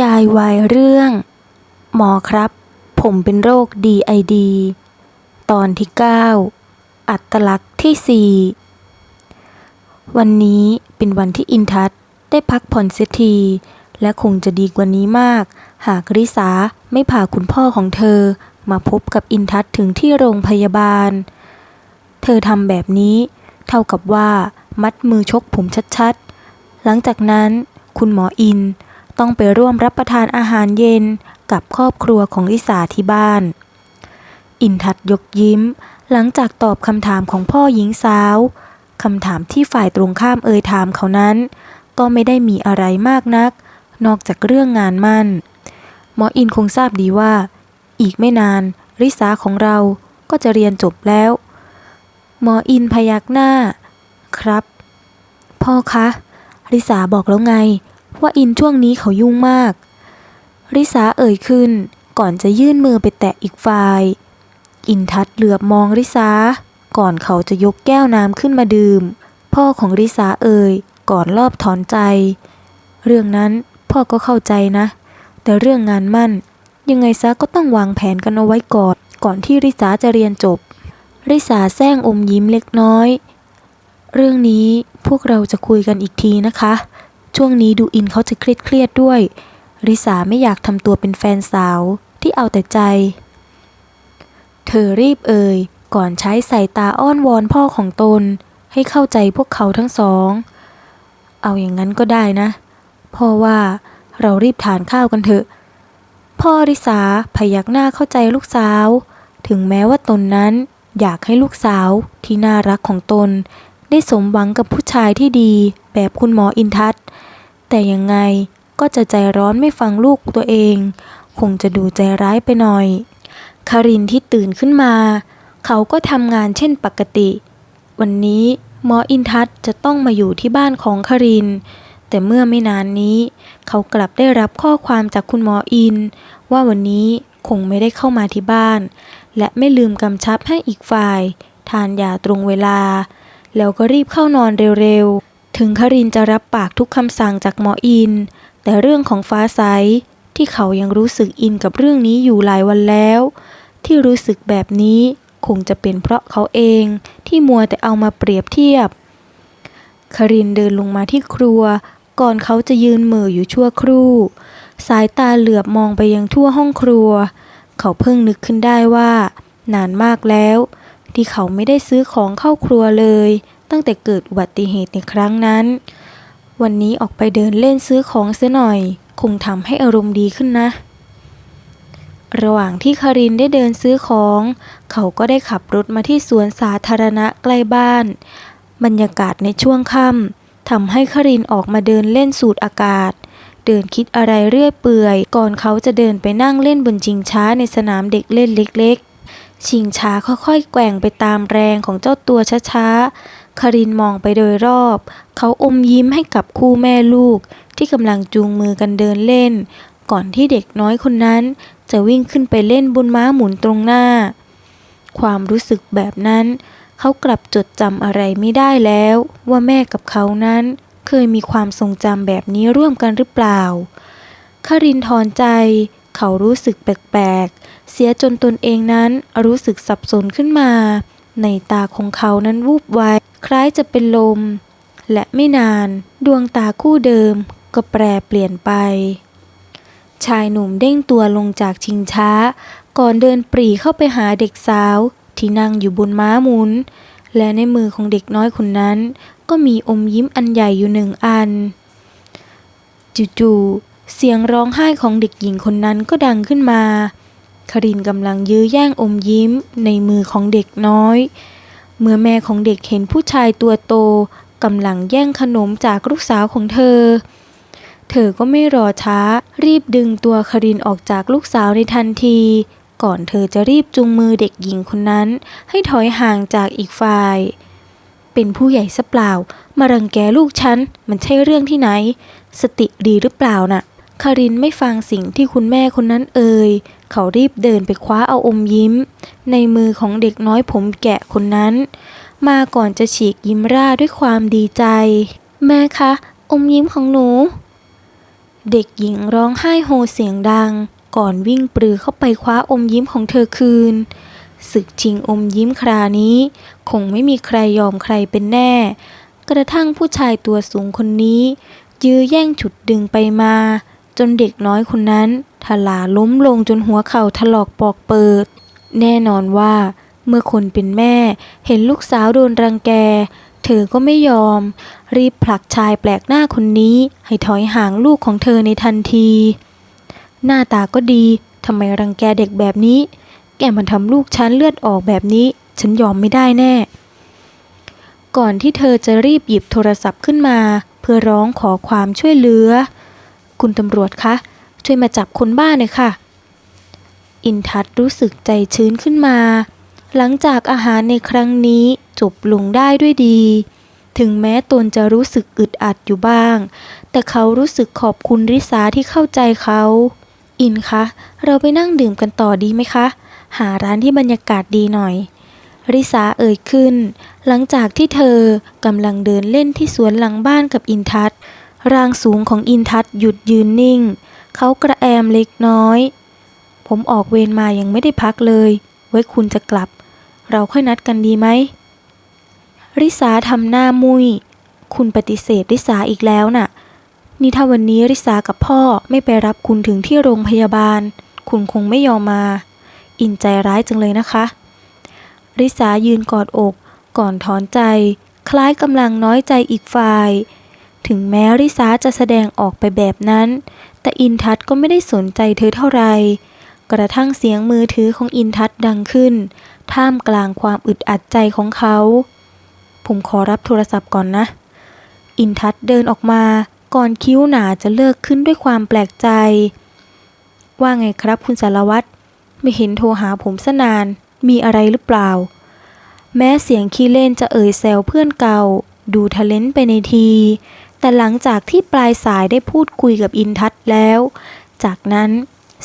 ยายวายเรื่อง หมอครับ ผมเป็นโรค DID ตอนที่ 9 อัตลักษณ์ที่ 4 วันนี้เป็นวันที่อินทัศได้พักผ่อนเสียที และคงจะดีกว่านี้มาก หากริสาไม่พาคุณพ่อของเธอ มาพบกับอินทัศถึงที่โรงพยาบาล เธอทำแบบนี้ เท่ากับว่ามัดมือชกผมชัดๆ หลังจากนั้นคุณหมออิน ต้องไปร่วมรับประทานอาหารเย็นกับครอบครัวของลิสาที่บ้าน อินทัศน์ยกยิ้ม หลังจากตอบคำถามของพ่อหญิงสาวคำถามที่ฝ่ายตรงข้ามเอ่ยถามเขานั้น ก็ไม่ได้มีอะไรมากนัก นอกจากเรื่องงานมั่น หมออินคงทราบดีว่า อีกไม่นานริสาของเราก็จะเรียนจบแล้ว หมออินพยักหน้า ครับ พ่อคะ ริสาบอกแล้วไง ว่าอินช่วงนี้เขายุ่งมาก ริสาเอ่ยขึ้น ก่อนจะยื่นมือไปแตะอีกฝ่าย อินทัศน์เหลือบมองริสาก่อนเขาจะยกแก้วน้ำขึ้นมาดื่ม พ่อของริสาเอ่ย ก่อนรอบถอนใจ เรื่องนั้นพ่อก็เข้าใจนะ แต่เรื่องงานมั่น ยังไงซะก็ต้องวางแผนกันเอาไว้ก่อน ก่อนที่ริสาจะเรียนจบ ริสาแซงอมยิ้มเล็กน้อย เรื่องนี้พวกเราจะคุยกันอีกทีนะคะ ช่วงนี้ดูอินเขาจะเครียดเครียดด้วย ริสาไม่อยากทำตัวเป็นแฟนสาวที่เอาแต่ใจ เธอรีบเอ่ย ก่อนใช้สายตาอ้อนวอนพ่อของตน ให้เข้าใจพวกเขาทั้งสอง เอาอย่างนั้นก็ได้นะ พ่อว่าเรารีบทานข้าวกันเถอะ พ่อริสาพยักหน้าเข้าใจลูกสาว ถึงแม้ว่าตนนั้นอยากให้ลูกสาวที่น่ารักของตน ได้สมหวังกับผู้ชายที่ดี แบบคุณหมออินทัศน์ แต่ยังไงก็จะใจร้อนไม่ฟังลูกตัวเอง คงจะดูใจร้ายไปหน่อย คารินที่ตื่นขึ้นมา เขาก็ทำงานเช่นปกติ วันนี้หมออินทัศน์จะต้องมาอยู่ที่บ้านของคาริน แต่เมื่อไม่นานนี้ เขากลับได้รับข้อความจากคุณหมออิน ว่าวันนี้คงไม่ได้เข้ามาที่บ้าน และไม่ลืมกำชับให้อีกฝ่าย ทานยาตรงเวลา แล้วก็รีบเข้านอนเร็วๆ ถึงคารินจะรับปากทุกคำสั่งจากหมออิน แต่เรื่องของฟ้าใสที่เขายังรู้สึกอินกับเรื่องนี้อยู่หลายวันแล้ว ที่รู้สึกแบบนี้คงจะเป็นเพราะเขาเองที่มัวแต่เอามาเปรียบเทียบคารินเดินลงมาที่ครัว ก่อนเขาจะยืนเหม่ออยู่ชั่วครู่ สายตาเหลือบมองไปยังทั่วห้องครัว เขาเพิ่งนึกขึ้นได้ว่า นานมากแล้ว ที่เขาไม่ได้ซื้อของเข้าครัวเลย ตั้งแต่เกิดอุบัติเหตุในครั้งนั้น วันนี้ออกไปเดินเล่นซื้อของเสียหน่อย คงทำให้อารมณ์ดีขึ้นนะ ระหว่างที่คารินได้เดินซื้อของ เขาก็ได้ขับรถมาที่สวนสาธารณะใกล้บ้าน บรรยากาศในช่วงค่ำทำให้คารินออกมาเดินเล่นสูดอากาศเดินคิดอะไรเรื่อยเปื่อย ก่อนเขาจะเดินไปนั่งเล่นบนชิงช้าในสนามเด็กเล่นเล็ก ๆ ชิงช้าค่อยๆ แกว่งไปตามแรงของเจ้าตัวช้าๆ คารินมองไปโดยรอบ เขาอมยิ้มให้กับคู่แม่ลูกที่กำลังจูงมือกันเดินเล่น ก่อนที่เด็กน้อยคนนั้นจะวิ่งขึ้นไปเล่นบนม้าหมุนตรงหน้า ความรู้สึกแบบนั้น เขากลับจดจำอะไรไม่ได้แล้ว ว่าแม่กับเขานั้นเคยมีความทรงจำแบบนี้ร่วมกันหรือเปล่าคารินถอนใจ เขารู้สึกแปลกๆ เสียจนตนเองนั้นรู้สึกสับสนขึ้นมา ในตาของเขานั้นวูบไว คล้ายจะเป็นลม และไม่นานดวงตาคู่เดิมก็แปรเปลี่ยนไป ชายหนุ่มเด้งตัวลงจากชิงช้า ก่อนเดินปรีเข้าไปหาเด็กสาวที่นั่งอยู่บนม้าหมุน และในมือของเด็กน้อยคนนั้น ก็มีอมยิ้มอันใหญ่อยู่หนึ่งอัน จู่ๆเสียงร้องไห้ของเด็กหญิงคนนั้นก็ดังขึ้นมาคารินกำลังยื้อแย่งอมยิ้มในมือของเด็กน้อย เมื่อแม่ของเด็กเห็นผู้ชายตัวโตกำลังแย่งขนมจากลูกสาวของเธอ เธอก็ไม่รอช้า รีบดึงตัวคารินออกจากลูกสาวในทันที ก่อนเธอจะรีบจูงมือเด็กหญิงคนนั้น ให้ถอยห่างจากอีกฝ่าย เป็นผู้ใหญ่ซะเปล่า มารังแกลูกฉัน มันใช่เรื่องที่ไหน สติดีหรือเปล่าน่ะ คารินไม่ฟังสิ่งที่คุณแม่คนนั้นเอ่ย เขารีบเดินไปคว้าเอาอมยิ้ม ในมือของเด็กน้อยผมแกะคนนั้น มาก่อนจะฉีกยิ้มร่าด้วยความดีใจ แม่คะ อมยิ้มของหนู เด็กหญิงร้องไห้โฮเสียงดัง ก่อนวิ่งปรือเข้าไปคว้าอมยิ้มของเธอคืนศึกชิงอมยิ้มครานี้ คงไม่มีใครยอมใครเป็นแน่ กระทั่งผู้ชายตัวสูงคนนี้ ยื้อแย่งฉุดดึงไปมา จนเด็กน้อยคนนั้นทลาล้มลงจนหัวเข่าถลอกปอกเปิด แน่นอนว่าเมื่อคนเป็นแม่เห็นลูกสาวโดนรังแก เธอก็ไม่ยอม รีบผลักชายแปลกหน้าคนนี้ ให้ถอยห่างลูกของเธอในทันที หน้าตาก็ดีทำไมรังแกเด็กแบบนี้ แกมันทำลูกฉันเลือดออกแบบนี้ ฉันยอมไม่ได้แน่ ก่อนที่เธอจะรีบหยิบโทรศัพท์ขึ้นมา เพื่อร้องขอความช่วยเหลือ คุณตำรวจคะ ช่วยมาจับคนบ้าหน่อยค่ะ อินทัศน์รู้สึกใจชื้นขึ้นมา หลังจากอาหารในครั้งนี้จบลงได้ด้วยดี ถึงแม้ตนจะรู้สึกอึดอัดอยู่บ้าง แต่เขารู้สึกขอบคุณริสาที่เข้าใจเขา อินคะ เราไปนั่งดื่มกันต่อดีไหมคะ หาร้านที่บรรยากาศดีหน่อยริสาเอ่ยขึ้น หลังจากที่เธอกำลังเดินเล่นที่สวนหลังบ้านกับอินทัศน์ ร่างสูงของอินทัศหยุดยืนนิ่ง เขากระแอมเล็กน้อย ผมออกเวรมายังไม่ได้พักเลย ไว้คุณจะกลับ เราค่อยนัดกันดีไหม ริสาทำหน้ามุยคุณปฏิเสธริสาอีกแล้วน่ะ นี่ถ้าวันนี้ริสากับพ่อไม่ไปรับคุณถึงที่โรงพยาบาล คุณคงไม่ยอมมา อินใจร้ายจังเลยนะคะ ริสายืนกอดอก ก่อนถอนใจ คล้ายกำลังน้อยใจอีกฝ่าย ถึงแม้ริสาจะแสดงออกไปแบบนั้น แต่อินทัศน์ก็ไม่ได้สนใจเธอเท่าไหร่กระทั่งเสียงมือถือของอินทัศน์ดังขึ้น ท่ามกลางความอึดอัดใจของเขา ผมขอรับโทรศัพท์ก่อนนะ อินทัศน์เดินออกมา ก่อนคิ้วหนาจะเลิกขึ้นด้วยความแปลกใจ ว่าไงครับคุณสารวัตรไม่เห็นโทรหาผมซะนาน มีอะไรหรือเปล่า แม้เสียงขี้เล่นจะเอ่ยแซวเพื่อนเก่า ดูทะเลนไปในที แต่หลังจากที่ปลายสายได้พูดคุยกับอินทัศน์แล้ว จากนั้น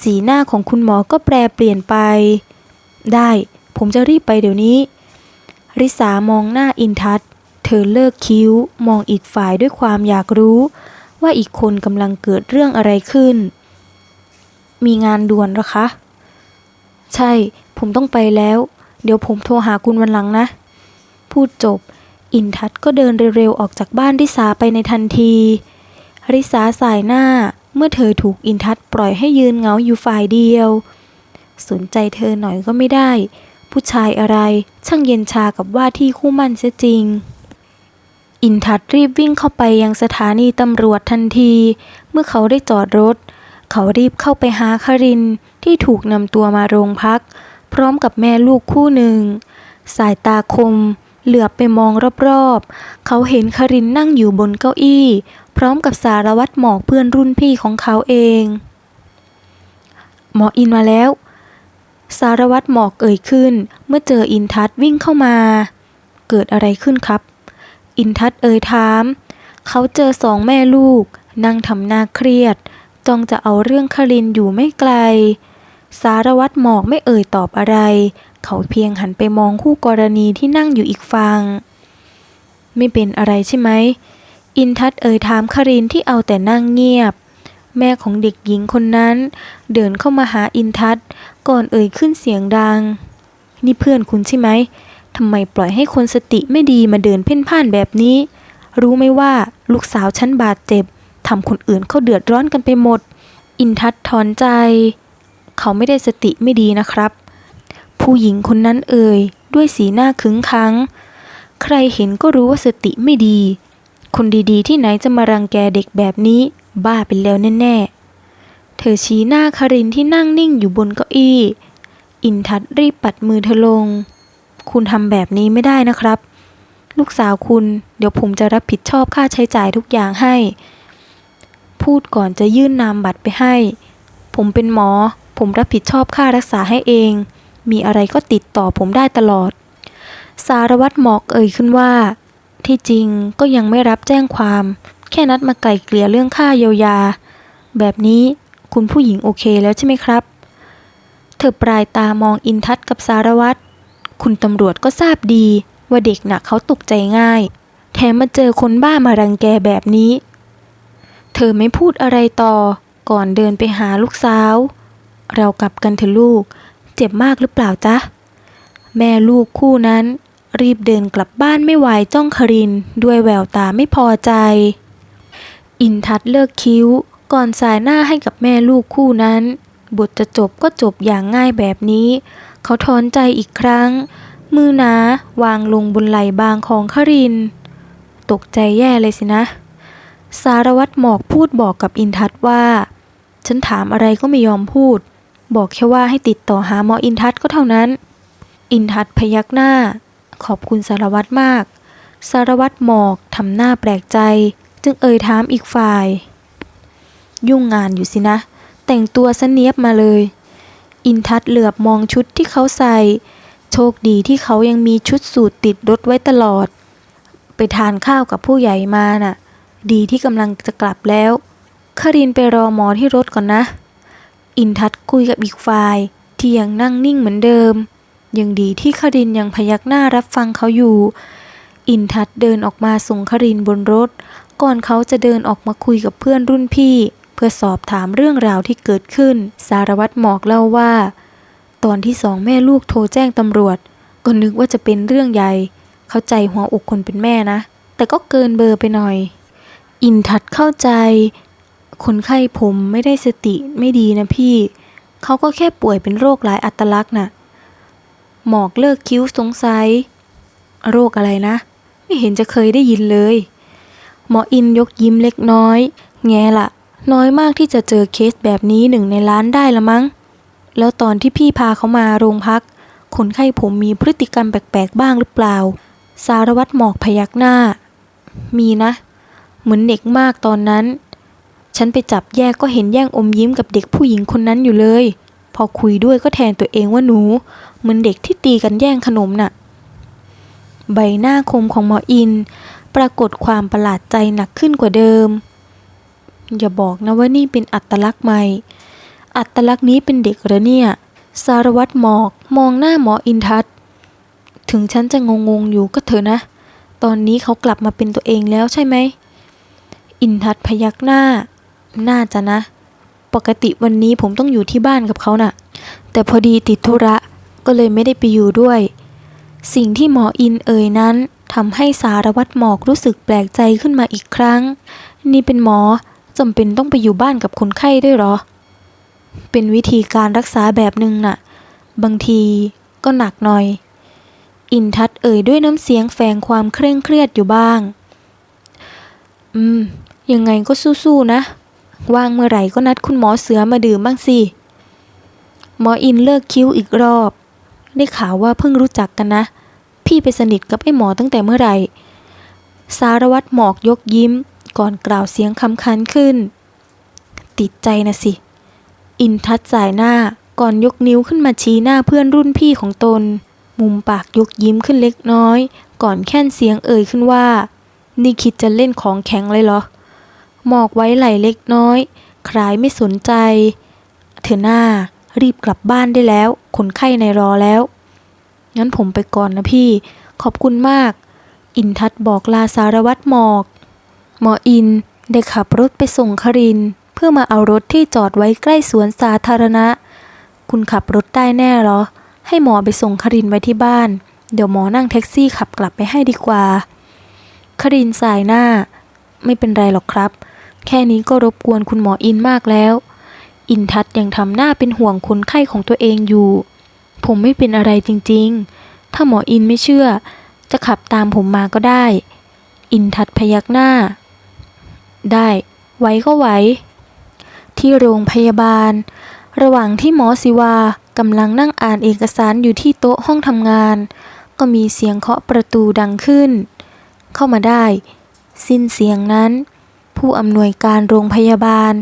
สีหน้าของคุณหมอก็แปรเปลี่ยนไป ได้ผมจะรีบไปเดี๋ยวนี้ ริสามองหน้าอินทัศน์เธอเลิกคิ้วมองอีกฝ่ายด้วยความอยากรู้ ว่าอีกคนกำลังเกิดเรื่องอะไรขึ้น มีงานด่วนหรอคะ ใช่ ผมต้องไปแล้ว เดี๋ยวผมโทรหาคุณวันหลังนะ พูดจบ อินทัศก็เดินเร็วๆออกจากบ้านริสาไปในทันที ริสาสายหน้าเมื่อเธอถูกอินทัศปล่อยให้ยืนเหงาอยู่ฝ่ายเดียว สนใจเธอหน่อยก็ไม่ได้ ผู้ชายอะไรช่างเย็นชากับว่าที่คู่มั่นเสียจริง อินทัศรีบวิ่งเข้าไปยังสถานีตำรวจทันที เมื่อเขาได้จอดรถ เขารีบเข้าไปหาคารินที่ถูกนำตัวมาโรงพัก พร้อมกับแม่ลูกคู่หนึ่ง สายตาคม เหลือบไปมองรอบๆ เขาเห็นคารินนั่งอยู่บนเก้าอี้ พร้อมกับสารวัตรหมอกเพื่อนรุ่นพี่ของเขาเอง หมออินมาแล้ว สารวัตรหมอกเอ่ยขึ้น เมื่อเจออินทัศวิ่งเข้ามา เกิดอะไรขึ้นครับ อินทัศเอ่ยถาม เขาเจอสองแม่ลูก นั่งทำหน้าเครียด จ้องจะเอาเรื่องคารินอยู่ไม่ไกล สารวัตรหมอกไม่เอ่ยตอบอะไร เขาเพียงหันไปมองคู่กรณีที่นั่งอยู่อีกฝั่งไม่เป็นอะไรใช่ไหม อินทัศเอ่ยถามคารินที่เอาแต่นั่งเงียบ แม่ของเด็กหญิงคนนั้น เดินเข้ามาหาอินทัศก่อนเอ่ยขึ้นเสียงดัง นี่เพื่อนคุณใช่ไหมทำไมปล่อยให้คนสติไม่ดีมาเดินเพ่นพ่านแบบนี้ รู้ไหมว่าลูกสาวฉันบาดเจ็บทำคนอื่นเขาเดือดร้อนกันไปหมด อินทัศถอนใจ เขาไม่ได้สติไม่ดีนะครับ ผู้หญิงคนนั้นเอ่ย ด้วยสีหน้าขึงขัง ใครเห็นก็รู้ว่าสติไม่ดี คนดีๆ ที่ไหนจะมารังแกเด็กแบบนี้ บ้าไปแล้วแน่ๆ เธอชี้หน้าคารินที่นั่งนิ่งอยู่บนเก้าอี้ อินทัศรีบปัดมือเธอลง คุณทำแบบนี้ไม่ได้นะครับ ลูกสาวคุณ เดี๋ยวผมจะรับผิดชอบค่าใช้จ่ายทุกอย่างให้พูดก่อนจะยื่นนามบัตรไปให้ ผมเป็นหมอ ผมรับผิดชอบค่ารักษาให้เอง มีอะไรก็ติดต่อผมได้ตลอด สารวัตรหมอกเอ่ยขึ้นว่า ที่จริงก็ยังไม่รับแจ้งความ แค่นัดมาไกลเกลี่ยเรื่องค่าเยียวยา แบบนี้คุณผู้หญิงโอเคแล้วใช่ไหมครับ เธอปลายตามองอินทัศกับสารวัตร คุณตำรวจก็ทราบดีว่าเด็กหนักเขาตกใจง่าย แถมมาเจอคนบ้ามารังแกแบบนี้ เธอไม่พูดอะไรต่อก่อนเดินไปหาลูกสาว เรากลับกันเถอะลูก เจ็บมากหรือเปล่าจ๊ะ แม่ลูกคู่นั้น รีบเดินกลับบ้านไม่ไหวจ้องคริน ด้วยแววตาไม่พอใจ อินทัศน์เลิกคิ้ว ก่อนสายหน้าให้กับแม่ลูกคู่นั้น บทจะจบก็จบอย่างง่ายแบบนี้ เขาถอนใจอีกครั้ง มือหนาวางลงบนไหล่บางของคริน ตกใจแย่เลยสินะ สารวัตรหมอกพูดบอกกับอินทัศน์ว่าฉันถามอะไรก็ไม่ยอมพูด บอกแค่ว่าให้ติดต่อหาหมออินทัศน์ก็เท่านั้น อินทัศน์พยักหน้า ขอบคุณสารวัตรมาก สารวัตรหมอกทำหน้าแปลกใจ จึงเอ่ยถามอีกฝ่าย ยุ่งงานอยู่สินะ แต่งตัวสเนียบมาเลย อินทัศน์เหลือบมองชุดที่เขาใส่ โชคดีที่เขายังมีชุดสูทติดรถไว้ตลอด ไปทานข้าวกับผู้ใหญ่มาน่ะ ดีที่กำลังจะกลับแล้วคารินไปรอหมอที่รถก่อนนะ อินทัศน์คุยกับอีกฝ่าย ที่ยังนั่งนิ่งเหมือนเดิม ยังดีที่คารินยังพยักหน้ารับฟังเขาอยู่ อินทัศน์เดินออกมาส่งคารินบนรถ ก่อนเขาจะเดินออกมาคุยกับเพื่อนรุ่นพี่ เพื่อสอบถามเรื่องราวที่เกิดขึ้น สารวัตรหมอกเล่าว่า ตอนที่สองแม่ลูกโทรแจ้งตำรวจ ก็นึกว่าจะเป็นเรื่องใหญ่ เข้าใจหัวอกคนเป็นแม่นะ แต่ก็เกินเบอร์ไปหน่อยอินทัศน์เข้าใจ คนไข้ผมไม่ได้สติไม่ดีนะพี่ เขาก็แค่ป่วยเป็นโรคหลายอัตลักษณ์น่ะ หมอกเลิกคิ้วสงสัย โรคอะไรนะ ไม่เห็นจะเคยได้ยินเลย หมออินยกยิ้มเล็กน้อย แง่ละน้อยมากที่จะเจอเคสแบบนี้หนึ่งในล้านได้ละมั้ง แล้วตอนที่พี่พาเขามาโรงพัก คนไข้ผมมีพฤติกรรมแปลกๆบ้างหรือเปล่า สารวัตรหมอกพยักหน้า มีนะ เหมือนเด็กมากตอนนั้น ฉันไปจับแยกก็เห็นแย่งอมยิ้มกับเด็กผู้หญิงคนนั้นอยู่เลย พอคุยด้วยก็แทนตัวเองว่าหนู เหมือนเด็กที่ตีกันแย่งขนมน่ะ ใบหน้าคมของหมออิน ปรากฏความประหลาดใจหนักขึ้นกว่าเดิม อย่าบอกนะว่านี่เป็นอัตลักษณ์ใหม่ อัตลักษณ์นี้เป็นเด็กหรอเนี่ย สารวัตรหมอกมองหน้าหมออินทัศน์ถึงฉันจะงงๆอยู่ก็เถอะนะ ตอนนี้เขากลับมาเป็นตัวเองแล้วใช่ไหม อินทัศน์พยักหน้า น่าจะนะ ปกติวันนี้ผมต้องอยู่ที่บ้านกับเขาน่ะ แต่พอดีติดธุระก็เลยไม่ได้ไปอยู่ด้วย สิ่งที่หมออินเอ่ยนั้นทำให้สารวัตรหมอกรู้สึกแปลกใจขึ้นมาอีกครั้ง นี่เป็นหมอจำเป็นต้องไปอยู่บ้านกับคนไข้ด้วยหรอ เป็นวิธีการรักษาแบบหนึ่งน่ะ บางทีก็หนักหน่อย อินทัศน์เอ่ยด้วยน้ำเสียงแฝงความเคร่งเครียดอยู่บ้าง อืม ยังไงก็สู้ๆนะ ว่างเมื่อไหร่ก็นัดคุณหมอเสือมาดื่มบ้างสิ หมออินเลิกคิ้วอีกรอบ ได้ข่าวว่าเพิ่งรู้จักกันนะ พี่ไปสนิทกับไอ้หมอตั้งแต่เมื่อไหร่ สารวัตรหมอกยกยิ้ม ก่อนกล่าวเสียงคำคันขึ้น ติดใจนะสิ อินทัศน์สายหน้าก่อนยกนิ้วขึ้นมาชี้หน้าเพื่อนรุ่นพี่ของตน มุมปากยกยิ้มขึ้นเล็กน้อย ก่อนแค่นเสียงเอ่ยขึ้นว่า นี่คิดจะเล่นของแข็งเลยเหรอ หมอกไว้ไหลเล็กน้อย คล้ายไม่สนใจ เธอหน้า รีบกลับบ้านได้แล้ว คนไข้ในรอแล้ว งั้นผมไปก่อนนะพี่ ขอบคุณมาก อินทัศน์บอกลาสารวัตรหมอก หมออินได้ขับรถไปส่งคริน เพื่อมาเอารถที่จอดไว้ใกล้สวนสาธารณะ คุณขับรถได้แน่เหรอ ให้หมอไปส่งครินไว้ที่บ้าน เดี๋ยวหมอนั่งแท็กซี่ขับกลับไปให้ดีกว่า ครินสายหน้า ไม่เป็นไรหรอกครับ แค่นี้ก็รบกวนคุณหมออินมากแล้ว อินทัศน์ยังทำหน้าเป็นห่วงคนไข้ของตัวเองอยู่ ผมไม่เป็นอะไรจริงๆ ถ้าหมออินไม่เชื่อ จะขับตามผมมาก็ได้ อินทัศน์พยักหน้า ได้ไหวก็ไหว ที่โรงพยาบาล ระหว่างที่หมอศิวากำลังนั่งอ่านเอกสารอยู่ที่โต๊ะห้องทำงาน ก็มีเสียงเคาะประตูดังขึ้น เข้ามาได้ สิ้นเสียงนั้น ผู้อำนวยการโรงพยาบาล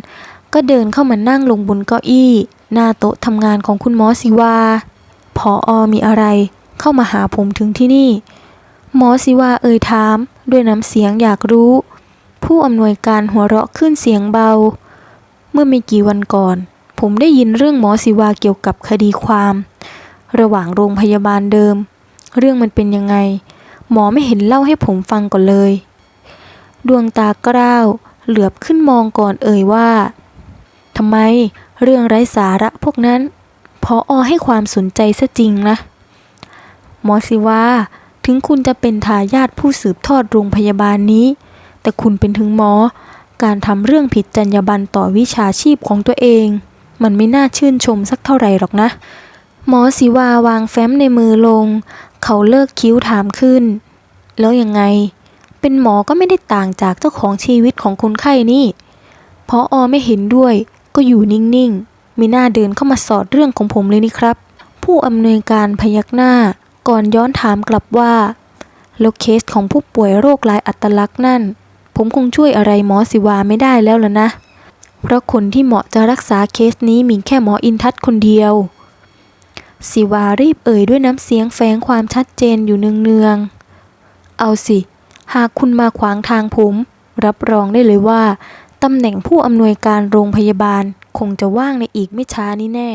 ก็เดินเข้ามานั่งลงบนเก้าอี้ หน้าโต๊ะทำงานของคุณหมอศิวาพออมีอะไร เข้ามาหาผมถึงที่นี่ หมอศิวาเอ่ยถาม ด้วยน้ำเสียงอยากรู้ ผู้อำนวยการหัวเราะขึ้นเสียงเบา เมื่อไม่กี่วันก่อน ผมได้ยินเรื่องหมอศิวาเกี่ยวกับคดีความ ระหว่างโรงพยาบาลเดิม เรื่องมันเป็นยังไง หมอไม่เห็นเล่าให้ผมฟังก่อนเลย ดวงตากร้าว เหลือบขึ้นมองก่อนเอ่ยว่าทำไมเรื่องไร้สาระพวกนั้นพออให้ความสนใจซะจริงนะหมอสิว่าถึงคุณจะเป็นทายาทผู้สืบทอดโรงพยาบาลนี้ แต่คุณเป็นถึงหมอ การทำเรื่องผิดจรรยาบรรณต่อวิชาชีพของตัวเอง มันไม่น่าชื่นชมสักเท่าไหร่หรอกนะ หมอสิวาวางแฟ้มในมือลง เขาเลิกคิ้วถามขึ้น แล้วยังไง เป็นหมอก็ไม่ได้ต่างจากเจ้าของชีวิตของคนไข้นี่พออไม่เห็นด้วย ก็อยู่นิ่งๆมีหน้าเดินเข้ามาสอดเรื่องของผมเลยนี่ครับ ผู้อำนวยการพยักหน้า ก่อนย้อนถามกลับว่า แล้วเคสของผู้ป่วยโรคลายอัตลักษณ์นั่น ผมคงช่วยอะไรหมอสิวาไม่ได้แล้วล่ะนะ เพราะคนที่เหมาะจะรักษาเคสนี้มีแค่หมออินทัศน์คนเดียวสิวารีบเอ่ยด้วยน้ำเสียงแฝงความชัดเจนอยู่เนืองๆ เอาสิ หากคุณมาขวางทางผม รับรองได้เลยว่าตำแหน่งผู้อำนวยการโรงพยาบาลคงจะว่างในอีกไม่ช้านี้แน่